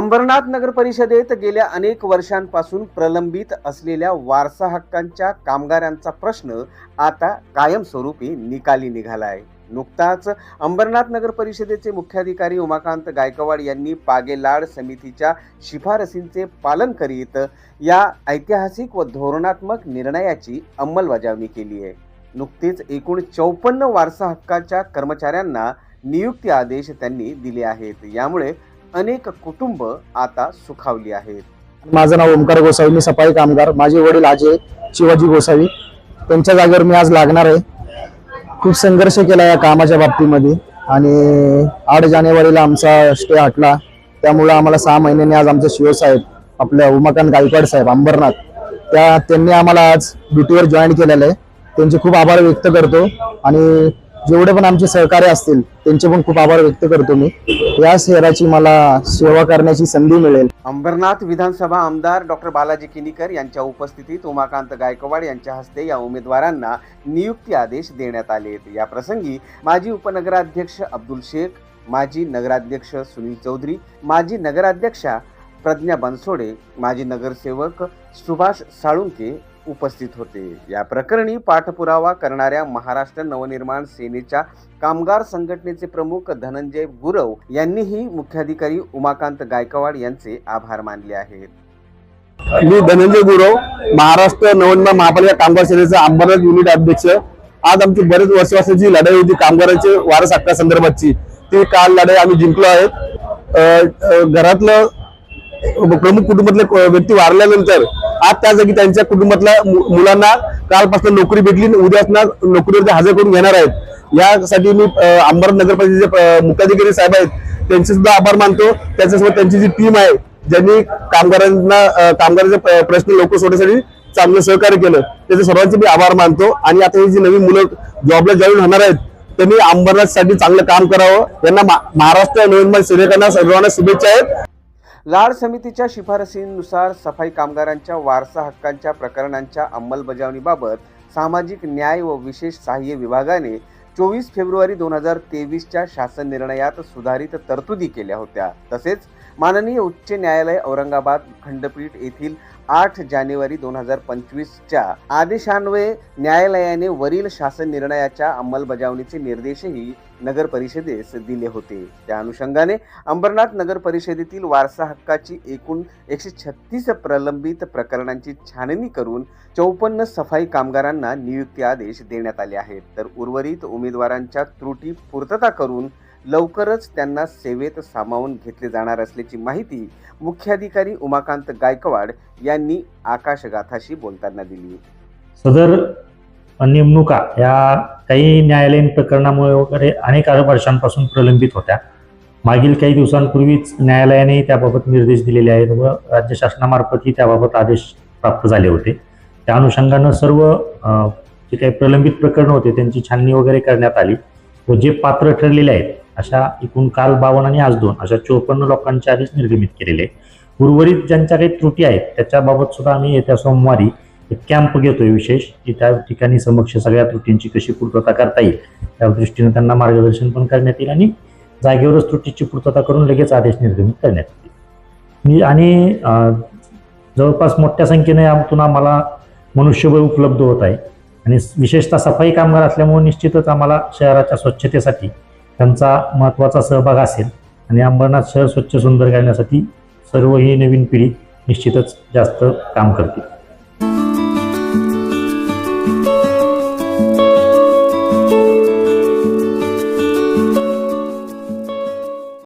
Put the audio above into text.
अंबरनाथ नगर परिषदेत गेल्या अनेक वर्षांपासून प्रलंबित असलेल्या वारसा हक्कांच्या कामगारांचा प्रश्न आता कायमस्वरूपी निकाली निघाला आहे नुकताच अंबरनाथ नगर परिषदेचे मुख्याधिकारी उमाकांत गायकवाड यांनी पागेलाड समितीच्या शिफारसींचे पालन करीत या ऐतिहासिक व धोरणात्मक निर्णयाची अंमलबजावणी केली आहे. नुकतेच एकूण चौपन्न वारसा हक्काच्या कर्मचाऱ्यांना नियुक्ती आदेश त्यांनी दिले आहेत. यामुळे अनेक कुटुंब आता सुखावली आहेत. माझं नाव ओमकार गोसावी मी सफाई कामगार. माझे वडील आजे शिवाजी गोसावी. त्यांच्या जागेवर मी आज लागणार आहे. खूप संघर्ष केला या कामाच्या बाबतीमध्ये. आणि आठ जानेवारीला आमचा स्टे हटला त्यामुळे आम्हाला सहा महिन्यांनी आज आमचे शिव साहेब आपल्या उमाकांत गायकवाड साहेब अंबरनाथ त्या त्यांनी आम्हाला आज ड्युटीवर जॉईन केलेलं आहे. त्यांचे खूप आभार व्यक्त करतो. आणि जेवढे पण आमचे सहकार्य असतील त्यांचे पण खूप आभार व्यक्त करतो मी. या शहराची मला सेवा करण्याची संधी मिळेल. अंबरनाथ विधानसभा आमदार डॉक्टर बालाजी किनीकर यांच्या उपस्थितीत उमाकांत गायकवाड यांच्या हस्ते या उमेदवारांना नियुक्ती आदेश देण्यात आले या प्रसंगी माजी उपनगराध्यक्ष अब्दुल शेख माजी नगराध्यक्ष सुनील चौधरी माजी नगराध्यक्षा प्रज्ञा बनसोडे माजी नगरसेवक सुभाष साळुंके उपस्थित होते. या प्रकरणी पाठपुरावा करणाऱ्या महाराष्ट्र नवनिर्माण सेनेच्या कामगार संघटनेचे प्रमुख धनंजय गुरव यांनीही मुख्याधिकारी उमाकांत गायकवाड यांचे आभार मानले आहेत. मी धनंजय गुरव महाराष्ट्र नवनिर्माण महापालिका कामगार सेनेचा अंबरनाथ युनिट अध्यक्ष. आज आमची बरेच वर्षाची लढाई होती कामगारांचे वारस हक्का संदर्भातची. ती काल लढाई आम्ही जिंकलो आहेत. घरातलं प्रमुख कुटुंबातले व्यक्ती वारल्यानंतर आज त्या जागी त्यांच्या कुटुंबातल्या मुलांना कालपासून नोकरी भेटली आणि उद्या नोकरीवरती हजर करून घेणार आहेत. यासाठी मी अंबरनाथ नगरपालिकेचे मुख्याधिकारी साहेब आहेत. त्यांचे सुद्धा आभार मानतो. त्याच्यासोबत त्यांची जी टीम आहे ज्यांनी कामगारांना कामगारांचे प्रश्न लवकर सोडण्यासाठी चांगलं सहकार्य केलं त्याचे सर्वांचे मी आभार मानतो. आणि आता ही जी नवीन मुलं जॉबला जॉईन होणार आहेत त्यांनी अंबरनाथसाठी चांगलं काम करावं. यांना महाराष्ट्र नवीन सेनेकांना सर्वांना शुभेच्छा आहेत. लाड समितीच्या शिफारसींनुसार सफाई कामगारांच्या वारसा हक्कांच्या प्रकरणांच्या अंमलबजावणीबाबत सामाजिक न्याय व विशेष सहाय्य विभागाने चोवीस फेब्रुवारी दोन हजार तेवीसच्या शासन निर्णयात सुधारित तरतुदी केल्या होत्या. तसेच माननीय उच्च न्यायालय औरंगाबाद खंडपीठ येथील आठ जानेवारी दोन हजार पंचवीसच्या आदेशान्वये न्यायालयाने वरील शासन निर्णयाच्या अंमलबजावणीचे निर्देशही नगर परिषदेस दिले होते. त्या अनुषंगाने अंबरनाथ नगर परिषदेतील वारसा हक्काची एकूण एकशे छत्तीस प्रलंबित प्रकरणांची छाननी करून चौपन्न सफाई कामगारांना नियुक्ती आदेश देण्यात आले आहेत. तर उर्वरित उमेदवारांच्या त्रुटी पूर्तता करून लवकरच त्यांना सेवेत सामावून घेतले जाणार असल्याची माहिती मुख्याधिकारी उमाकांत गायकवाड यांनी आकाशगाथाशी बोलताना दिली. सदर नेमणुका या काही न्यायालयीन प्रकरणामुळे वगैरे अनेक वर्षांपासून प्रलंबित होत्या. मागील काही दिवसांपूर्वीच न्यायालयाने त्याबाबत निर्देश दिलेले आहेत व राज्य शासनामार्फतही त्याबाबत आदेश प्राप्त झाले होते. त्या अनुषंगानं सर्व जे काही प्रलंबित प्रकरणं होते त्यांची छाननी वगैरे करण्यात आली व जे पात्र ठरलेले आहेत अशा एकूण काल बावन्न आणि आज दोन अशा चोपन्न लोकांचे आधीच निर्गमित केलेले. आहे उर्वरित ज्यांच्या काही त्रुटी आहेत त्याच्याबाबत सुद्धा आम्ही येत्या सोमवारी एक कॅम्प घेतोय विशेष. की त्या ठिकाणी समक्ष सगळ्या त्रुटींची कशी पूर्तता करता येईल त्या दृष्टीने त्यांना मार्गदर्शन पण करण्यात येईल आणि जागेवरच त्रुटीची पूर्तता करून लगेच आदेश निर्गमित करण्यात येईल मी आणि जवळपास मोठ्या संख्येने यातून आम्हाला मनुष्यबळ उपलब्ध होत आहे. आणि विशेषतः सफाई कामगार असल्यामुळे निश्चितच आम्हाला शहराच्या स्वच्छतेसाठी त्यांचा महत्त्वाचा सहभाग असेल आणि अंबरनाथ शहर स्वच्छ सुंदर करण्यासाठी सर्व ही नवीन पिढी निश्चितच जास्त काम करतील.